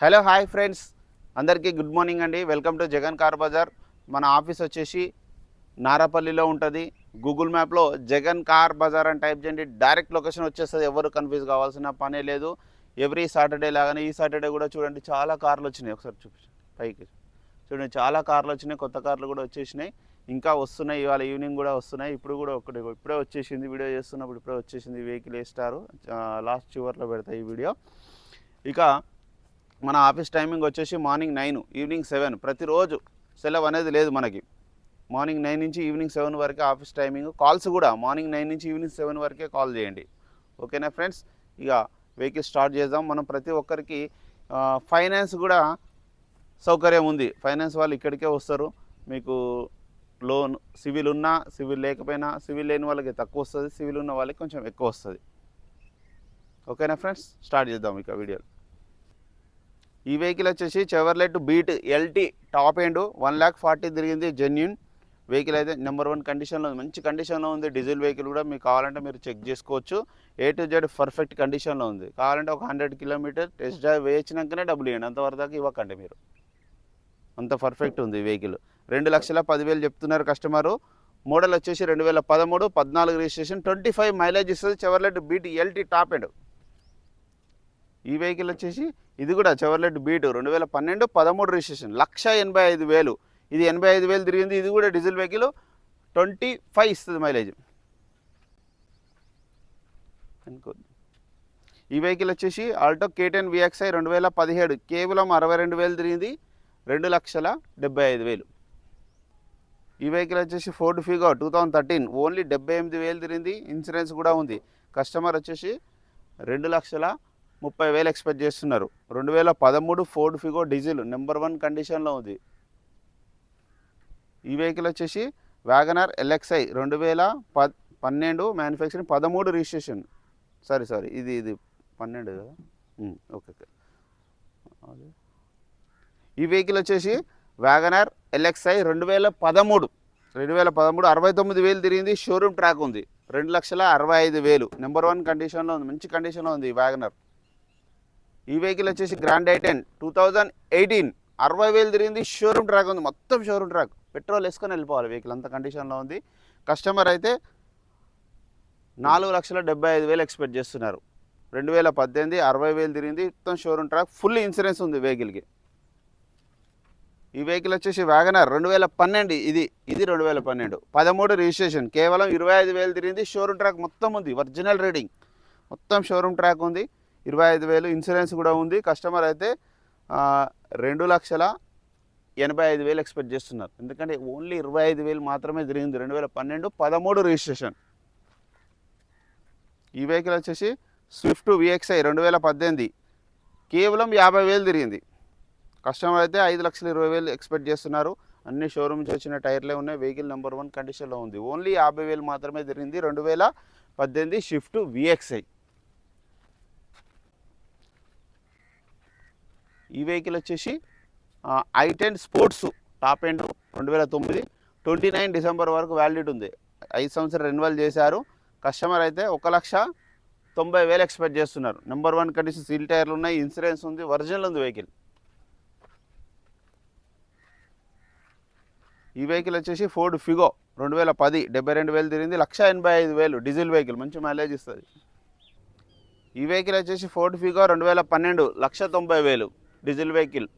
Hello hi friends. అందరికీ good morning అండి. Welcome to Jagan car Bazaar. మన office వచ్చేసి నారాపల్లిలో ఉంటుంది. గూగుల్ మ్యాప్లో జగన్ కార్ బజార్ అని టైప్ చేయండి. డైరెక్ట్ లొకేషన్ వచ్చేస్తుంది. ఎవరు కన్ఫ్యూజ్ కావాల్సిన పనే లేదు. ఎవ్రీ సాటర్డే లాగానే ఈ సాటర్డే కూడా చూడండి చాలా కార్లు వచ్చినాయి. ఒకసారి చూపించండి పైకి. చూడండి చాలా కార్లు వచ్చినాయి. కొత్త కార్లు కూడా వచ్చేసినాయి. ఇంకా వస్తున్నాయి. ఇవాళ ఈవినింగ్ కూడా వస్తున్నాయి. ఇప్పుడు కూడా ఒకటి ఇప్పుడే వచ్చేసింది వీడియో చేస్తున్నప్పుడు ఇప్పుడే వచ్చేసింది. వెహికల్ వేస్తారు. లాస్ట్ చివర్లో పెడతాయి ఈ వీడియో. ఇక మన ఆఫీస్ టైమింగ్ వచ్చేసి మార్నింగ్ నైన్ ఈవినింగ్ సెవెన్. ప్రతిరోజు సెలవు అనేది లేదు మనకి. మార్నింగ్ నైన్ నుంచి ఈవినింగ్ సెవెన్ వరకే ఆఫీస్ టైమింగ్. కాల్స్ కూడా మార్నింగ్ నైన్ నుంచి ఈవినింగ్ సెవెన్ వరకే కాల్ చేయండి. ఓకేనా ఫ్రెండ్స్? ఇక వెహికల్ స్టార్ట్ చేద్దాం. మనం ప్రతి ఒక్కరికి ఫైనాన్స్ కూడా సౌకర్యం ఉంది. ఫైనాన్స్ వాళ్ళు ఇక్కడికే వస్తారు. మీకు లోన్ సివిల్ ఉన్నా సివిల్ లేకపోయినా సివిల్ లేని వాళ్ళకి తక్కువ వస్తుంది. సివిల్ ఉన్న వాళ్ళకి కొంచెం ఎక్కువ వస్తుంది. ఓకేనా ఫ్రెండ్స్? స్టార్ట్ చేద్దాం ఇక వీడియో ఈ వెహికల్ వచ్చేసి Chevrolet Beat LT top end one lakh forty తిరిగింది జెన్యున్ వెహికల్ అయితే నెంబర్ వన్ కండిషన్లో ఉంది. మంచి కండిషన్లో ఉంది. డీజిల్ వెహికల్ కూడా మీకు కావాలంటే మీరు చెక్ చేసుకోవచ్చు. ఏ టు జెడ్ పర్ఫెక్ట్ కండిషన్లో ఉంది. కావాలంటే ఒక హండ్రెడ్ కిలోమీటర్ టెస్ట్ డ్రైవ్ వేయించినాకనే డబ్బులు ఇవ్వండి. అంతవరకు ఇవ్వకండి మీరు. అంత పర్ఫెక్ట్ ఉంది వెహికల్ రెండు లక్షల పదివేలు చెప్తున్నారు కస్టమరు మోడల్ వచ్చేసి రెండు వేల పదమూడు పద్నాలుగు రిజిస్ట్రేషన్ ట్వంటీ ఫైవ్ మైలేజ్ ఇస్తుంది Chevrolet Beat LT top end ఈ వెహికల్ వచ్చేసి ఇది కూడా చెవర్లెట్ బీటు రెండు వేల పన్నెండు పదమూడు రిజిస్ట్రేషన్. లక్ష ఎనభై ఐదు వేలు. ఇది ఎనభై ఐదు వేలు తిరిగింది. ఇది కూడా డీజిల్ వెహికల్ ట్వంటీ ఫైవ్ ఇస్తుంది మైలేజ్. ఈ వెహికల్ వచ్చేసి ఆల్టో కేటెన్ విఎక్స్ఐ రెండు వేల పదిహేడు. కేవలం అరవై రెండు వేలు తిరిగింది. రెండు లక్షల డెబ్బై ఐదు వేలు. ఈ వెహికల్ వచ్చేసి Ford Figo two thousand thirteen. Only డెబ్బై ఎనిమిది వేలు తిరిగింది. ఇన్సూరెన్స్ కూడా ఉంది. కస్టమర్ వచ్చేసి రెండు లక్షల ముప్పై వేలు ఎక్స్పెక్ట్ చేస్తున్నారు. రెండు వేల పదమూడు Ford Figo diesel number one కండిషన్లో ఉంది. ఈ వెహికల్ వచ్చేసి వ్యాగనర్ ఎల్ఎక్స్ఐ రెండు వేల ప పన్నెండు మ్యానుఫ్యాక్చరింగ్ పదమూడు రిజిస్ట్రేషన్ సారీ సారీ ఇది ఇది పన్నెండు కదా? Okay okay. అదే. ఈ వెహికల్ వచ్చేసి వ్యాగనర్ ఎల్ఎక్స్ఐ రెండు వేల పదమూడు. రెండు వేల పదమూడు అరవై తొమ్మిది వేలు తిరిగింది. షోరూమ్ ట్రాక్ ఉంది. రెండు లక్షల అరవై ఐదు వేలు. నెంబర్ వన్ కండిషన్లో ఉంది. మంచి కండిషన్లో ఉంది ఈ వ్యాగనర్. ఈ వెహికల్ వచ్చేసి grand I ten two thousand eighteen అరవై వేలు తిరిగింది షోరూమ్ ట్రాక్ ఉంది. మొత్తం షోరూమ్ ట్రాక్ పెట్రోల్ వేసుకొని వెళ్ళిపోవాలి వెహికల్ అంత కండిషన్లో ఉంది. కస్టమర్ అయితే నాలుగు లక్షల డెబ్బై ఐదు వేలు ఎక్స్పెక్ట్ చేస్తున్నారు. రెండు వేల పద్దెనిమిది అరవై వేలు తిరిగింది. మొత్తం షోరూమ్ ట్రాక్ ఫుల్ ఇన్సూరెన్స్ ఉంది వెహికల్కి ఈ వెహికల్ వచ్చేసి వ్యాగనర్ రెండు వేల పన్నెండు. ఇది ఇది రెండు వేల పన్నెండు. పదమూడు రిజిస్ట్రేషన్ కేవలం ఇరవై ఐదు వేలు తిరిగింది. షోరూమ్ ట్రాక్ మొత్తం ఉంది. ఒరిజినల్ రీడింగ్ మొత్తం షోరూమ్ ట్రాక్ ఉంది. ఇరవై ఐదు వేలు ఇన్సూరెన్స్ కూడా ఉంది. కస్టమర్ అయితే రెండు లక్షల ఎనభై ఐదు వేలు ఎక్స్పెక్ట్ చేస్తున్నారు. ఎందుకంటే ఓన్లీ ఇరవై ఐదు వేలు మాత్రమే తిరిగింది. రెండు వేల పన్నెండు పదమూడు రిజిస్ట్రేషన్. ఈ వెహికల్ వచ్చేసి స్విఫ్ట్ విఎక్స్ఐ రెండు వేల పద్దెనిమిది. కేవలం యాభై వేలు తిరిగింది. కస్టమర్ అయితే ఐదు లక్షల ఇరవై వేలు ఎక్స్పెక్ట్ చేస్తున్నారు. అన్ని షోరూమ్స్ వచ్చిన టైర్లే ఉన్నాయి. వెహికల్ నెంబర్ వన్ కండిషన్లో ఉంది. ఓన్లీ యాభై వేలు మాత్రమే తిరిగింది. రెండు వేల పద్దెనిమిది షిఫ్ట్ విఎక్స్ఐ. ఈ వెహికల్ వచ్చేసి I ten sports top end రెండు వేల తొమ్మిది ట్వంటీ నైన్ డిసెంబర్ వరకు వ్యాలిడిటీ ఉంది. ఐదు సంవత్సరాలు రెన్యువల్ చేశారు. కస్టమర్ అయితే ఒక లక్ష తొంభై వేలు ఎక్స్పెక్ట్ చేస్తున్నారు. నెంబర్ వన్ కండిషన్ సీల్ టైర్లు ఉన్నాయి ఇన్సూరెన్స్ ఉంది ఒరిజినల్ ఉంది వెహికల్. ఈ వెహికల్ వచ్చేసి ఫోర్డ్ ఫిగో రెండు వేల పది డెబ్బై రెండు వేలు తిరిగింది. లక్ష ఎనభై ఐదు వేలు డీజిల్ వెహికల్ మంచి మైలేజ్ ఇస్తుంది. ఈ వెహికల్ వచ్చేసి ఫోర్డ్ ఫిగో రెండు వేల పన్నెండు లక్ష తొంభై వేలు. Diesel vehicle.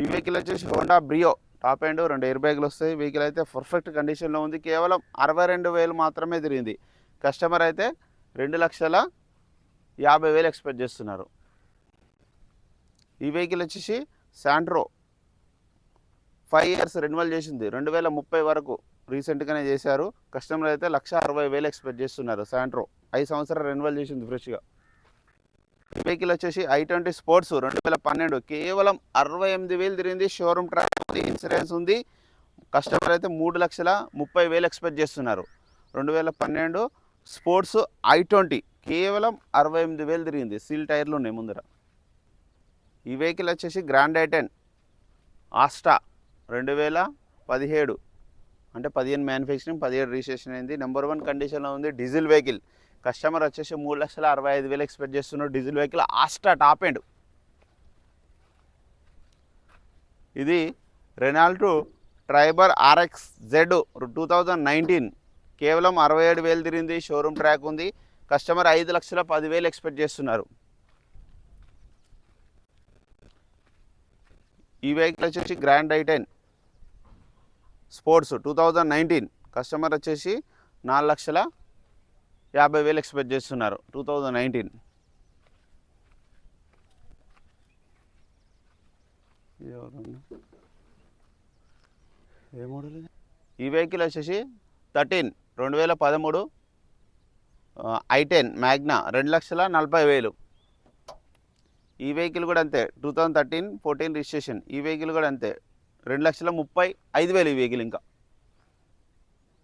ఈ వెహికల్ వచ్చేసి హోండా బ్రియో. టాప్ ఎండ్ రెండు ఎయిర్ బ్యాగులు వస్తాయి. వెహికల్ అయితే పర్ఫెక్ట్ కండిషన్లో ఉంది. కేవలం అరవై రెండు వేలు మాత్రమే తిరిగింది. కస్టమర్ అయితే రెండు లక్షల యాభై వేలు ఎక్స్పెక్ట్ చేస్తున్నారు. ఈ వెహికల్ వచ్చేసి శాంట్రో. ఫైవ్ ఇయర్స్ రెన్యువల్ చేసింది. రెండు వేల ముప్పై వరకు రీసెంట్గానే చేశారు. కస్టమర్ అయితే లక్ష అరవై వేలు ఎక్స్పెక్ట్ చేస్తున్నారు శాంట్రో. ఐదు సంవత్సరాలు రెన్యువల్ చేసింది ఫ్రెష్గా వెహికల్ వచ్చేసి ఐ ట్వంటీ స్పోర్ట్స్ రెండు వేల పన్నెండు. కేవలం అరవై ఎనిమిది వేలు తిరిగింది. షోరూమ్ ట్రాక్ ఉంది ఇన్సూరెన్స్ ఉంది. కస్టమర్ అయితే మూడు లక్షల ముప్పై వేలు ఎక్స్పెక్ట్ చేస్తున్నారు. రెండు వేల పన్నెండు స్పోర్ట్స్ ఐ ట్వంటీ. కేవలం అరవై ఎనిమిది వేలు తిరిగింది. సీల్ టైర్లు ఉన్నాయి ముందర. ఈ వెహికల్ వచ్చేసి గ్రాండ్ ఐటెన్ ఆస్టా రెండు వేల పదిహేడు. అంటే పదిహేను మ్యానుఫ్యాక్చరింగ్ పదిహేడు రిజిస్ట్రేషన్ అయింది. నెంబర్ వన్ కండిషన్లో ఉంది డీజిల్ వెహికల్ కస్టమర్ వచ్చేసి మూడు లక్షల అరవై ఐదు వేలు ఎక్స్పెక్ట్ చేస్తున్నాడు. Diesel vehicle Asta top end. ఇది Renault Triber RX Z two thousand nineteen. కేవలం అరవై ఏడు వేలు తిరిగింది. షోరూమ్ ట్రాక్ ఉంది. కస్టమర్ ఐదు లక్షల పదివేలు ఎక్స్పెక్ట్ చేస్తున్నారు. ఈ వెహికల్ వచ్చేసి grand I ten sports two thousand nineteen. Customer వచ్చేసి నాలుగు లక్షల యాభై వేలు ఎక్స్పెక్ట్ చేస్తున్నారు టూ థౌజండ్ నైన్టీన్ ఏ మోడల్ ఈ వెహికల్ వచ్చేసి థర్టీన్ రెండు వేల పదమూడు ఐ టెన్ మ్యాగ్నా రెండు లక్షల నలభై వేలు. ఈ వెహికల్ కూడా అంతే two thousand thirteen fourteen registration ఈ వెహికల్ కూడా అంతే రెండు లక్షల ముప్పై ఐదు వేలు ఈ వెహికల్ ఇంకా.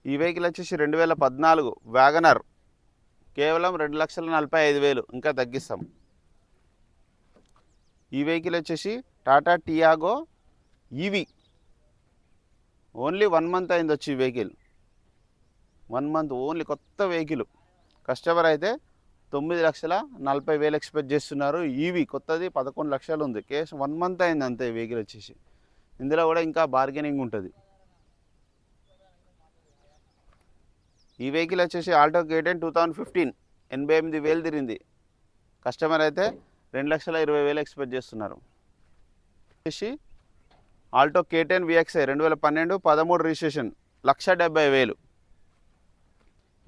ఈ వెహికల్ వచ్చేసి రెండు వేల పద్నాలుగు వ్యాగనర్ కేవలం రెండు లక్షల నలభై ఐదు వేలు. ఇంకా తగ్గిస్తాం. ఈ వెహికల్ వచ్చేసి Tata Tiago EV. Only one month అయింది వచ్చి ఈ వెహికల్. వన్ మంత్ ఓన్లీ కొత్త వెహికల్. కస్టమర్ అయితే తొమ్మిది లక్షల నలభై వేలు ఎక్స్పెక్ట్ చేస్తున్నారు. ఈవీ కొత్తది పదకొండు లక్షలు ఉంది. కేసు వన్ మంత్ అయింది అంతే వెహికల్ వచ్చేసి. ఇందులో కూడా ఇంకా బార్గెనింగ్ ఉంటుంది. ఈ వెహికల్ వచ్చేసి Alto K ten two thousand fifteen ఎనభై ఎనిమిది వేలు తిరిగింది. కస్టమర్ అయితే రెండు లక్షల ఇరవై వేలు ఎక్స్పెక్ట్ చేస్తున్నారు. వచ్చేసి ఆల్టో కేటెన్ విఎక్స్ఐ రెండు వేల పన్నెండు పదమూడు రిజిస్ట్రేషన్ లక్ష డెబ్బై వేలు.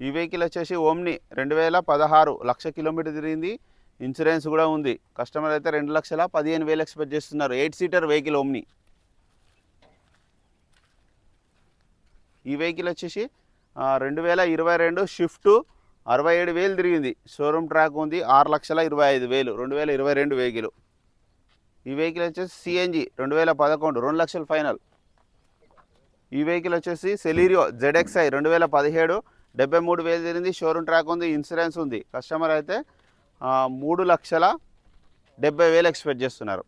ఈ వెహికల్ వచ్చేసి ఓమ్ని రెండు వేల పదహారు లక్ష కిలోమీటర్ తిరిగింది. ఇన్సూరెన్స్ కూడా ఉంది. కస్టమర్ అయితే రెండు లక్షల పదిహేను వేలు ఎక్స్పెక్ట్ చేస్తున్నారు. Eight seater vehicle Omni. ఈ వెహికల్ వచ్చేసి రెండు వేల ఇరవై రెండు షిఫ్ట్ అరవై ఏడు వేలు తిరిగింది. షోరూమ్ ట్రాక్ ఉంది ఆరు లక్షల ఇరవై ఐదు వేలు రెండు వేల ఇరవై రెండు వెహికల్. ఈ వెహికల్ వచ్చేసి సిఎన్జి రెండు వేల పదకొండు రెండు లక్షల ఫైనల్. ఈ వెహికల్ వచ్చేసి సెలీరియో జెడ్ఎక్స్ఐ రెండు వేల పదిహేడు డెబ్బై మూడు వేలు తిరిగింది. షోరూమ్ ట్రాక్ ఉంది ఇన్సూరెన్స్ ఉంది. కస్టమర్ అయితే మూడు లక్షల డెబ్బై వేలు ఎక్స్పెక్ట్ చేస్తున్నారు.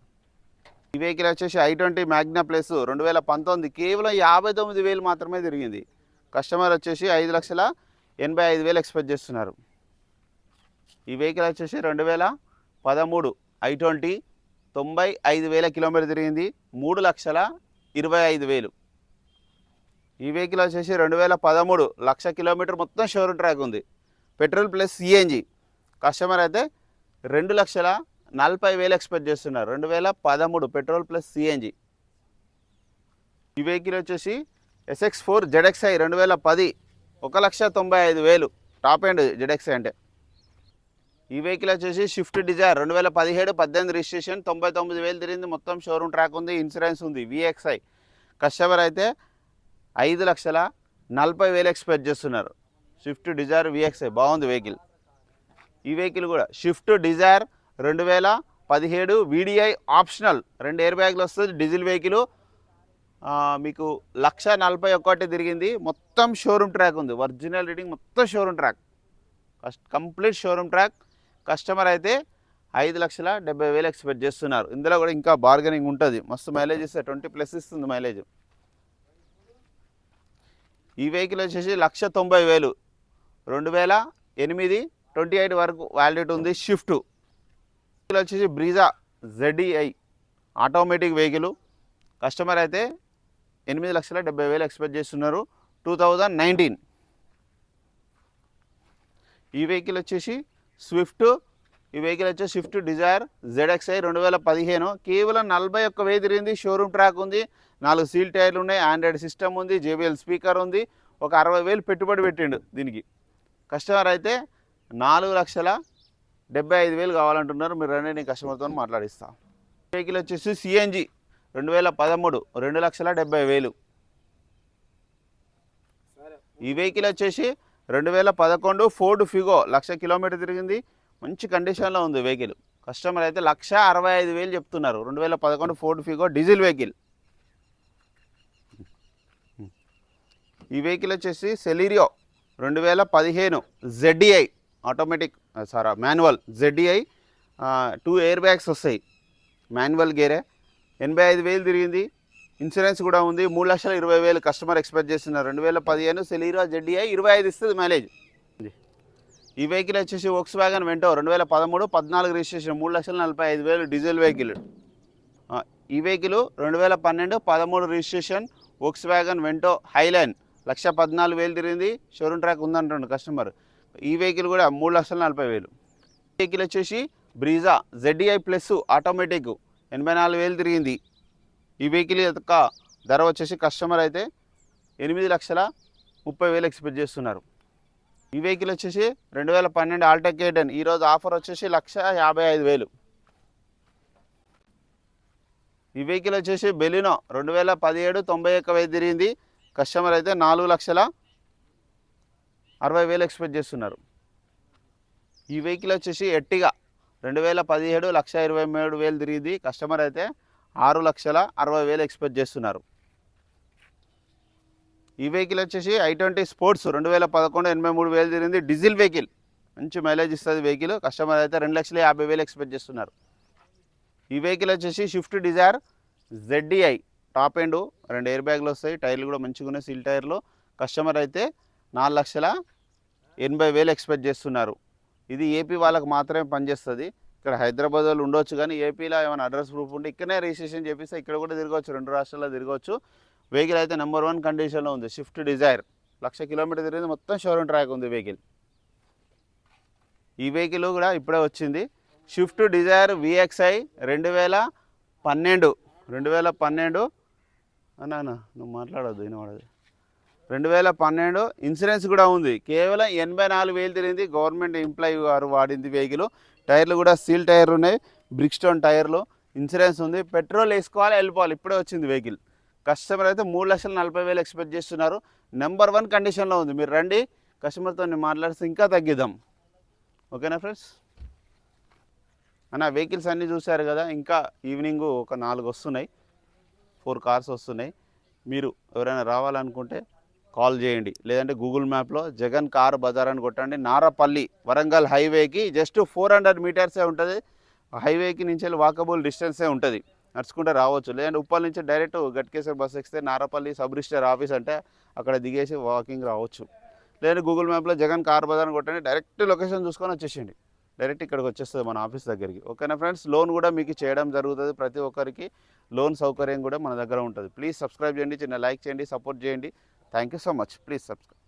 ఈ వెహికల్ వచ్చేసి ఐ ట్వంటీ మ్యాగ్నా ప్లస్ రెండు వేల పంతొమ్మిది కేవలం యాభై తొమ్మిది వేలు మాత్రమే తిరిగింది. కస్టమర్ వచ్చేసి ఐదు లక్షల ఎనభై ఐదు వేలు ఎక్స్పెక్ట్ చేస్తున్నారు. ఈ వెహికల్ వచ్చేసి రెండు వేల పదమూడు ఐ ట్వంటీ తొంభై ఐదు వేల కిలోమీటర్ తిరిగింది. మూడు లక్షల ఇరవై ఐదు వేలు. ఈ వెహికల్ వచ్చేసి రెండు వేల పదమూడు లక్ష కిలోమీటర్ మొత్తం షోరూమ్ ట్రాక్ ఉంది. పెట్రోల్ ప్లస్ సిఎన్జి కస్టమర్ అయితే రెండు లక్షల నలభై వేలు ఎక్స్పెక్ట్ చేస్తున్నారు. రెండు వేల పదమూడు పెట్రోల్ ప్లస్ సిఎన్జి ఈ వెహికల్ వచ్చేసి ఎస్ఎక్స్ ఫోర్ జెడ్ఎక్స్ఐ రెండు వేల పది ఒక లక్ష తొంభై ఐదు వేలు. టాప్ ఎండ్ జెడ్ఎక్స్ఐ అంటే. ఈ వెహికల్ వచ్చేసి షిఫ్ట్ డిజైర్ రెండు వేల పదిహేడు పద్దెనిమిది రిజిస్ట్రేషన్ తొంభై తొమ్మిది వేలు తిరిగింది. మొత్తం షోరూమ్ ట్రాక్ ఉంది ఇన్సూరెన్స్ ఉంది విఎక్స్ఐ కస్టమర్ అయితే ఐదు లక్షల నలభై వేలు ఎక్స్పెక్ట్ చేస్తున్నారు. షిఫ్ట్ డిజైర్ విఎక్స్ఐ బాగుంది వెహికల్ ఈ వెహికల్ కూడా షిఫ్ట్ డిజైర్ రెండు వేల పదిహేడు వీడిఐ ఆప్షనల్ రెండు ఎయిర్ బ్యాగ్లు వస్తుంది డీజిల్ వెహికల్ మీకు లక్ష నలభై ఒక్కటి తిరిగింది. మొత్తం షోరూమ్ ట్రాక్ ఉంది. ఒరిజినల్ రీడింగ్ మొత్తం showroom track complete showroom track customer అయితే ఐదు లక్షల డెబ్బై వేలు ఎక్స్పెక్ట్ చేస్తున్నారు. ఇందులో కూడా ఇంకా బార్గెనింగ్ ఉంటుంది. మస్తు మైలేజ్ ఇస్తే ట్వంటీ ప్లస్ ఇస్తుంది మైలేజ్ ఈ వెహికల్ వచ్చేసి లక్ష తొంభై వేలు. రెండు వేల ఎనిమిది ట్వంటీ ఎయిట్ వరకు వ్యాలిడిటీ ఉంది. షిఫ్ట్ వెహికల్ వచ్చేసి Brezza ZEI automatic vehicle customer అయితే ఎనిమిది లక్షల డెబ్బై వేలు ఎక్స్పెక్ట్ చేస్తున్నారు టూ థౌజండ్ నైన్టీన్. ఈ వెహికల్ వచ్చేసి స్విఫ్ట్ ఈ వెహికల్ వచ్చేసి స్విఫ్ట్ డిజైర్ జెడ్ఎక్స్ఐ రెండు వేల పదిహేను. కేవలం నలభై ఒక్క వేలు తిరిగింది షోరూమ్ ట్రాక్ ఉంది నాలుగు సీల్ టైర్లు ఉన్నాయి ఆండ్రాయిడ్ సిస్టమ్ ఉంది జేబిఎల్ స్పీకర్ ఉంది ఒక అరవై వేలు పెట్టుబడి పెట్టిండు దీనికి. కస్టమర్ అయితే నాలుగు లక్షల డెబ్బై ఐదు వేలు కావాలంటున్నారు మీరు రండి నేను కస్టమర్తో మాట్లాడిస్తాను వెహికల్ వచ్చేసి సిఎన్జి రెండు వేల పదమూడు రెండు లక్షల డెబ్బై వేలు. ఈ వెహికల్ వచ్చేసి రెండు వేల పదకొండు ఫోర్డ్ ఫిగో లక్ష కిలోమీటర్ తిరిగింది. మంచి కండిషన్లో ఉంది వెహికల్. కస్టమర్ అయితే లక్ష అరవై ఐదు వేలు చెప్తున్నారు. రెండు వేల పదకొండు ఫోర్డ్ ఫిగో డీజిల్ వెహికల్. ఈ వెహికల్ వచ్చేసి సెలీరియో రెండు వేల పదిహేను జెడ్డిఐ ఆటోమేటిక్ సారా manual ZDI two air bags వస్తాయి. మాన్యువల్ గేరే ఎనభై ఐదు వేలు తిరిగింది. ఇన్సూరెన్స్ కూడా ఉంది. మూడు లక్షల ఇరవై వేలు కస్టమర్ ఎక్స్పెక్ట్ చేస్తున్నారు రెండు వేల పదిహేను సెలీరియో జెడ్డిఐ ఇరవై ఐదు ఇస్తుంది మైలేజ్. ఈ వెహికల్ వచ్చేసి వోక్స్ వ్యాగన్ వెంటో రెండు వేల పదమూడు పద్నాలుగు రిజిస్ట్రేషన్ మూడు లక్షల నలభై ఐదు వేలు డీజిల్ వెహికల్. ఈ వెహికల్ రెండు వేల పన్నెండు పదమూడు registration Volkswagen Vento Highline లక్ష పద్నాలుగు వేలు తిరిగింది. షోరూమ్ ట్రాక్ ఉందంటుండు కస్టమర్. ఈ వెహికల్ కూడా మూడు లక్షల నలభై వేలు. వెహికల్ వచ్చేసి బ్రీజా జెడ్డీఐ ప్లస్ ఆటోమేటిక్ ఎనభై నాలుగు వేలు తిరిగింది. ఈ వెహికల్ యొక్క ధర వచ్చేసి కస్టమర్ అయితే ఎనిమిది లక్షల ముప్పై వేలు ఎక్స్పెక్ట్ చేస్తున్నారు. ఈ వెహికల్ వచ్చేసి రెండు వేల పన్నెండు ఆల్టెక్ ఎయిటన్ ఈరోజు ఆఫర్ వచ్చేసి లక్ష యాభై ఐదు వేలు. ఈ వెహికల్ వచ్చేసి బెలినో రెండు వేల పదిహేడు తొంభై ఒక్క వేలు తిరిగింది. కస్టమర్ అయితే నాలుగు లక్షల అరవై వేలు ఎక్స్పెక్ట్ చేస్తున్నారు. ఈ వెహికల్ వచ్చేసి ఎట్టిగా రెండు వేల పదిహేడు లక్ష ఇరవై మూడు వేలు తిరిగింది. కస్టమర్ అయితే ఆరు లక్షల అరవై వేలు ఎక్స్పెక్ట్ చేస్తున్నారు. ఈ వెహికల్ వచ్చేసి ఐ ట్వంటీ స్పోర్ట్స్ రెండు వేల పదకొండు ఎనభై మూడు వేలు తిరిగింది. డీజిల్ వెహికల్ మంచి మైలేజ్ ఇస్తుంది వెహికల్. కస్టమర్ అయితే రెండు లక్షల యాభై వేలు ఎక్స్పెక్ట్ చేస్తున్నారు. ఈ వెహికల్ వచ్చేసి Swift Dzire ZDI top end రెండు ఎయిర్ బ్యాగ్లు వస్తాయి. టైర్లు కూడా మంచిగా ఉన్నాయి. సీల్ టైర్లు. కస్టమర్ అయితే నాలుగు లక్షల ఎనభై వేలు ఎక్స్పెక్ట్ చేస్తున్నారు. ఇది ఏపీ వాళ్ళకి మాత్రమే పనిచేస్తుంది. ఇక్కడ హైదరాబాద్ వాళ్ళు ఉండొచ్చు కానీ ఏపీలో ఏమైనా అడ్రస్ ప్రూఫ్ ఉంటే ఇక్కడనే రిజిస్ట్రేషన్ చేపిస్తే ఇక్కడ కూడా తిరగవచ్చు రెండు రాష్ట్రాల్లో తిరగవచ్చు. వెహికల్ అయితే నెంబర్ వన్ కండిషన్లో ఉంది షిఫ్ట్ డిజైర్ లక్ష కిలోమీటర్ తిరిగింది మొత్తం షోరూమ్ ట్రాక్ ఉంది వెహికల్ ఈ వెహికల్ కూడా ఇప్పుడే వచ్చింది. షిఫ్ట్ డిజైర్ విఎక్స్ఐ రెండు వేల పన్నెండు రెండు వేల పన్నెండు. అన్నా నువ్వు మాట్లాడద్దు వినవాడదు రెండు వేల పన్నెండు ఇన్సూరెన్స్ కూడా ఉంది. కేవలం ఎనభై నాలుగు వేలు తిరిగింది గవర్నమెంట్ ఎంప్లాయీ గారు వాడింది వెహికల్. టైర్లు కూడా సీల్ టైర్లు ఉన్నాయి. బ్రిక్స్టోన్ టైర్లు ఇన్సూరెన్స్ ఉంది. పెట్రోల్ వేసుకోవాలి వెళ్ళిపోవాలి. ఇప్పుడే వచ్చింది వెహికల్. కస్టమర్ అయితే మూడు లక్షల నలభై వేలు ఎక్స్పెక్ట్ చేస్తున్నారు. నెంబర్ వన్ కండిషన్లో ఉంది. మీరు రండి కస్టమర్తో మాట్లాడితే ఇంకా తగ్గిద్దాం. ఓకేనా ఫ్రెండ్స్? అన్న వెహికల్స్ అన్నీ చూశారు కదా. ఇంకా ఈవినింగ్ ఒక నాలుగు వస్తున్నాయి. ఫోర్ కార్స్ వస్తున్నాయి. మీరు ఎవరైనా రావాలనుకుంటే కాల్ చేయండి. లేదంటే గూగుల్ మ్యాప్లో జగన్ కార్ బజార్ అని కొట్టండి. నారపల్లి వరంగల్ హైవేకి జస్ట్ ఫోర్ హండ్రెడ్ మీటర్సే ఉంటుంది. హైవేకి నుంచి వెళ్ళి వాకబుల్ డిస్టెన్సే ఉంటుంది. నడుచుకుంటే రావచ్చు. లేదంటే ఉప్పల్ నుంచి డైరెక్ట్ గట్కేశ్వర్ బస్ ఎక్కితే నారపల్లి సబ్ రిజిస్టర్ ఆఫీస్ అంటే అక్కడ దిగేసి వాకింగ్ రావచ్చు. లేదంటే గూగుల్ మ్యాప్లో జగన్ కార్ బజార్ అని కొట్టండి. డైరెక్ట్ లొకేషన్ చూసుకొని వచ్చేసేయండి. డైరెక్ట్ ఇక్కడికి వచ్చేస్తుంది మన ఆఫీస్ దగ్గరికి. ఓకేనా ఫ్రెండ్స్? లోన్ కూడా మీకు చేయడం జరుగుతుంది ప్రతి ఒక్కరికి. లోన్ సౌకర్యం కూడా మన దగ్గర ఉంటుంది. ప్లీజ్ సబ్స్క్రైబ్ చేయండి. చిన్న లైక్ చేయండి. సపోర్ట్ చేయండి. Thank you so much please subscribe